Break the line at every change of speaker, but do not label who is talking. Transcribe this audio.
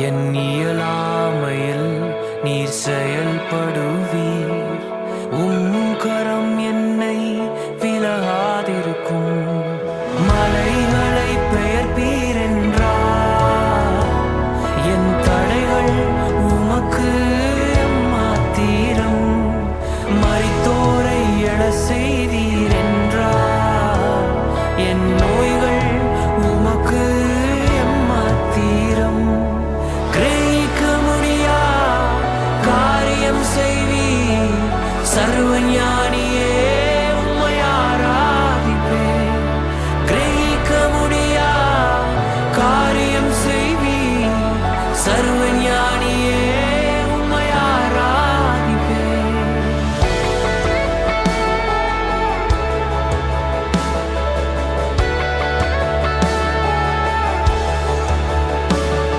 என் இயலாமையில் நீர் செயல்படுவீர். செய்வி சர்வஞா